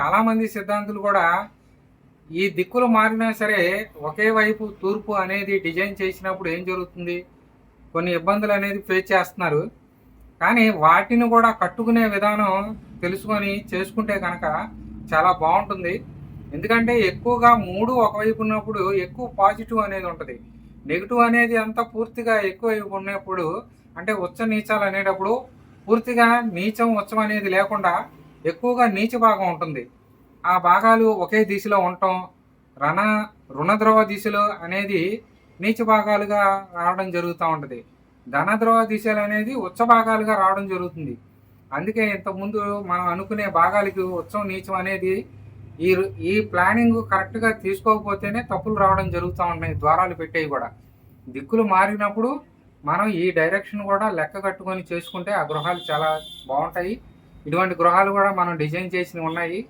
చాలామంది సిద్ధాంతులు కూడా ఈ దిక్కులు మారినా సరే ఒకే వైపు తూర్పు అనేది డిజైన్ చేసినప్పుడు ఏం జరుగుతుంది? కొన్ని ఇబ్బందులు అనేది ఫేస్ చేస్తున్నారు. కానీ వాటిని కూడా కట్టుకునే విధానం తెలుసుకొని చేసుకుంటే కనుక చాలా బాగుంటుంది. ఎందుకంటే ఎక్కువగా మూడు ఒకవైపు ఉన్నప్పుడు ఎక్కువ పాజిటివ్ అనేది ఉంటుంది. నెగిటివ్ అనేది అంతా పూర్తిగా ఎక్కువ ఉన్నప్పుడు అంటే ఉచ్చ నీచాలు అనేటప్పుడు పూర్తిగా నీచం ఉచ్చం అనేది లేకుండా ఎక్కువగా నీచ భాగం ఉంటుంది. ఆ భాగాలు ఒకే దిశలో ఉండటం రణ రుణద్రవ దిశలో అనేది నీచ భాగాలుగా రావడం జరుగుతూ ఉంటుంది. ధనద్రవ దిశలు అనేది ఉచ్చ భాగాలుగా రావడం జరుగుతుంది. అందుకే ఇంతకుముందు మనం అనుకునే భాగాలకి ఉచ్చం నీచం అనేది ఈ ఈ ప్లానింగ్ కరెక్ట్గా తీసుకోకపోతేనే తప్పులు రావడం జరుగుతూ ఉన్నాయి ద్వారాలు పెట్టేవి కూడా. దిక్కులు మారినప్పుడు మనం ఈ డైరెక్షన్ కూడా లెక్క కట్టుకొని చేసుకుంటే ఆ గృహాలు చాలా బాగుంటాయి. ఇటువంటి గృహాలు కూడా మనం డిజైన్ చేసినవి ఉన్నాయి.